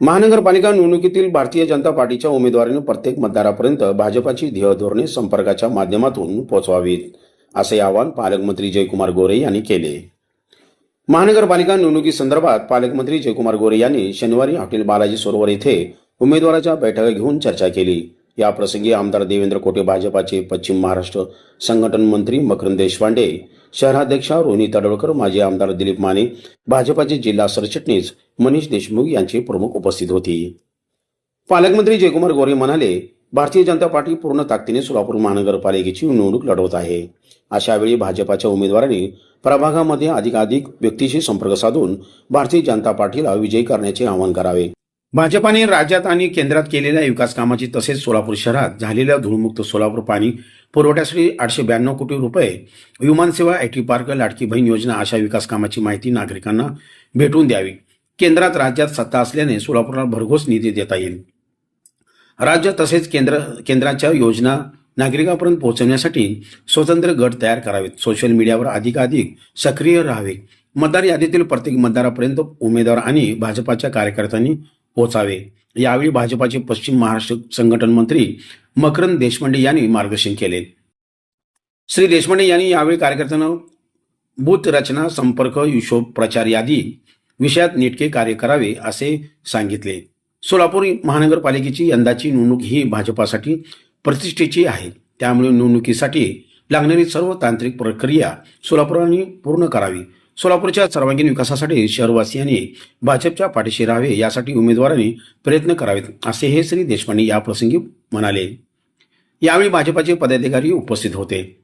महानगरपालिका निवडणुकीतील भारतीय जनता पार्टीच्या उमेदवारीने प्रत्येक मतदारापर्यंत भाजपाची ध्येय धोरणे संपर्काच्या माध्यमातून पोहोचवावीत असे आवाहन पालकमंत्री जयकुमार गोरे यांनी केले. महानगरपालिका निवडणुकीसंदर्भात पालकमंत्री जयकुमार गोरे यांनी शनिवारी हॉटेल बालाजी सरोवर येथे उमेदवाराच्या बैठका घेऊन चर्चा केली. या प्रसंगी आमदार देवेंद्र कोटे भाजपाचे पश्चिम महाराष्ट्र संघटन मंत्री मकरंद देशपांडे शहराध्यक्षा रोहिणी तडवळकर माजी आमदार दिलीप माने भाजपाचे जिल्हा सरचिटणीस मनीष देशमुख यांची प्रमुख उपस्थित होती. पालकमंत्री जयकुमार गोरे म्हणाले भारतीय जनता पार्टी पूर्ण ताकदीने सोलापूर महानगरपालिकेची निवडणूक लढवत आहे. अशावेळी भाजपाच्या उमेदवारांनी प्रभागामध्ये अधिकाधिक व्यक्तीशी संपर्क साधून भारतीय जनता पार्टीला विजयी करण्याचे आवाहन करावे. भाजपाने राज्यात आणि केंद्रात केलेल्या विकास कामाची तसेच सोलापूर शहरात झालेल्या धूळमुक्त सोलापूर पाणी पुरवठ्यासाठी आठशे ब्याण्णव कोटी रुपये विमानसेवा I T park Ladki Bahin योजना अशा विकास कामाची माहिती नागरिकांना भेटून द्यावी. केंद्रात राज्यात सत्ता असल्याने सोलापूरला भरघोस निधी देता येईल. राज्य तसेच केंद्र केंद्राच्या योजना नागरिकांपर्यंत पोहोचवण्यासाठी स्वतंत्र गट तयार करावेत. सोशल मीडियावर अधिकाधिक सक्रिय राहावे. मतदार यादीतील प्रत्येक मतदारापर्यंत उमेदवार आणि भाजपाच्या कार्यकर्त्यांनी पोहोचावे यावेळी भाजपाचे पश्चिम महाराष्ट्र संघटन मंत्री मकरंद देशपांडे यांनी मार्गदर्शन केले. श्री देशपांडे यांनी यावेळी कार्यकर्त्यांना बूथ रचना संपर्क हिशोब प्रचार यादी विषयात नेटके कार्य करावे असे सांगितले. सोलापूर महानगरपालिकेची यंदाची निवडणूक ही भाजपासाठी प्रतिष्ठेची आहे. त्यामुळे निवडणुकीसाठी लागणारी सर्व तांत्रिक प्रक्रिया सोलापुरांनी पूर्ण करावी. सोलापूरच्या सर्वांगीण विकासासाठी शहरवासियांनी भाजपच्या पाठीशी राहावे यासाठी उमेदवारांनी प्रयत्न करावेत असे हे श्री देशपांडे याप्रसंगी म्हणाले. यावेळी भाजपाचे पदाधिकारी उपस्थित होते.